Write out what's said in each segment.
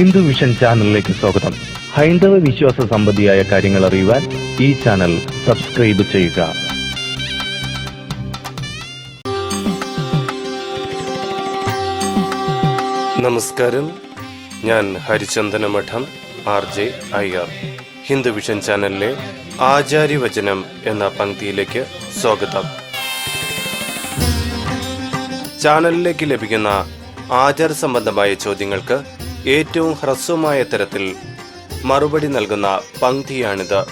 Hindu vision ചാനലിലേക്ക് സ്വാഗതം. ഹൈന്ദവ വിശ്വാസ സംബന്ധിയായ കാര്യങ്ങൾ അറിയുവാൻ ഈ ചാനൽ സബ്സ്ക്രൈബ് ചെയ്യുക. നമസ്കാരം. ഞാൻ ഹരിചന്ദന മഠം R J Iyer Hindu vision ചാനലിലെ ആചാര്യവചനം എന്ന പങ്ക്തിയിലേക്ക് സ്വാഗതം. ചാനലിലേക്ക് ലഭിക്കുന്ന ആചാര സംബന്ധമായ ചോദ്യങ്ങൾക്ക് ഏറ്റവും ഹ്രസ്വമായ തരത്തിൽ മറുപടി നൽകുന്ന പങ്ക്തിയാണിത്.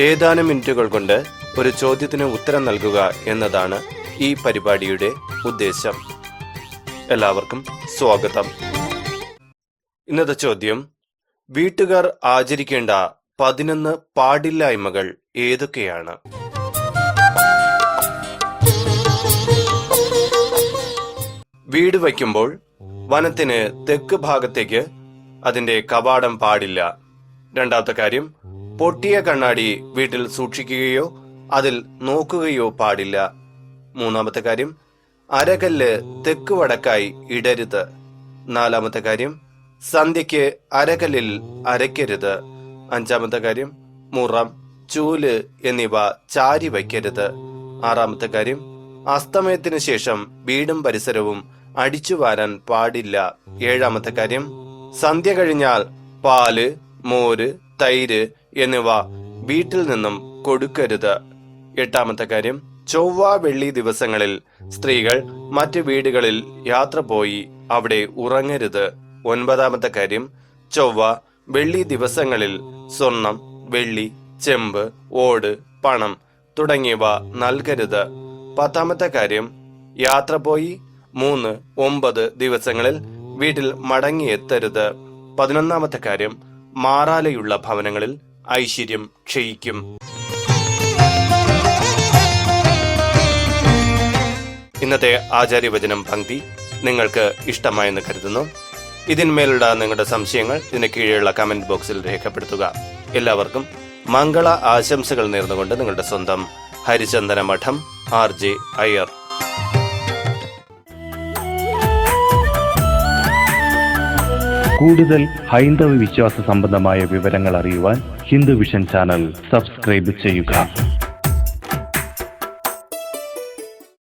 ഏതാനും മിനിറ്റുകൾ കൊണ്ട് ഒരു ചോദ്യത്തിന് ഉത്തരം നൽകുക എന്നതാണ് ഈ പരിപാടിയുടെ ഉദ്ദേശം. എല്ലാവർക്കും സ്വാഗതം. ഇന്നത്തെ ചോദ്യം വീട്ടുകാർ ആചരിക്കേണ്ട പതിനൊന്ന് പാടില്ലായ്മകൾ ഏതൊക്കെയാണ്? വീട് വയ്ക്കുമ്പോൾ വനത്തിന് തെക്ക് ഭാഗത്തേക്ക് അതിന്റെ കവാടം പാടില്ല. രണ്ടാമത്തെ കാര്യം പൊട്ടിയ കണ്ണാടി വീട്ടിൽ സൂക്ഷിക്കുകയോ അതിൽ നോക്കുകയോ പാടില്ല. മൂന്നാമത്തെ കാര്യം അരകല്ല് തെക്ക് വടക്കായി ഇടരുത്. നാലാമത്തെ കാര്യം സന്ധ്യയ്ക്ക് അരകല്ലിൽ അരയ്ക്കരുത്. അഞ്ചാമത്തെ കാര്യം മുറം ചൂൽ എന്നിവ ചാരി വയ്ക്കരുത് ആറാമത്തെ കാര്യം അസ്തമയത്തിന് ശേഷം വീടും പരിസരവും അടിച്ചു വാരാൻ പാടില്ല. ഏഴാമത്തെ കാര്യം സന്ധ്യ കഴിഞ്ഞാൽ പാൽ മോര് തൈര് എന്നിവ വീട്ടിൽ നിന്നും കൊടുക്കരുത്. എട്ടാമത്തെ കാര്യം ചൊവ്വ വെള്ളി ദിവസങ്ങളിൽ സ്ത്രീകൾ മറ്റു വീടുകളിൽ യാത്ര പോയി അവിടെ ഉറങ്ങരുത്. ഒൻപതാമത്തെ കാര്യം ചൊവ്വ വെള്ളി ദിവസങ്ങളിൽ സ്വർണം വെള്ളി ചെമ്പ് ഓട് പണം തുടങ്ങിയവ നൽകരുത്. പത്താമത്തെ കാര്യം യാത്ര പോയി മൂന്ന് ഒമ്പത് ദിവസങ്ങളിൽ വീട്ടിൽ മടങ്ങിയെത്തരുത്. പതിനൊന്നാമത്തെ കാര്യം മാറാലയുള്ള ഭവനങ്ങളിൽ ഐശ്വര്യം ക്ഷയിക്കും. ഇന്നത്തെ ആചാര്യവചനം പങ്ക്തി നിങ്ങൾക്ക് ഇഷ്ടമായെന്ന് കരുതുന്നു. ഇതിന്മേലുള്ള നിങ്ങളുടെ സംശയങ്ങൾ ഇതിന് കീഴെയുള്ള കമന്റ് ബോക്സിൽ രേഖപ്പെടുത്തുക. എല്ലാവർക്കും മംഗള ആശംസകൾ നേർന്നുകൊണ്ട് നിങ്ങളുടെ സ്വന്തം ഹരിചന്ദന മഠം ആർ ജെ അയ്യർ. കൂടുതൽ ഹൈന്ദവ വിശ്വാസ സംബന്ധമായ വിവരങ്ങൾ അറിയുവാൻ ഹിന്ദു വിഷൻ ചാനൽ സബ്സ്ക്രൈബ് ചെയ്യുക.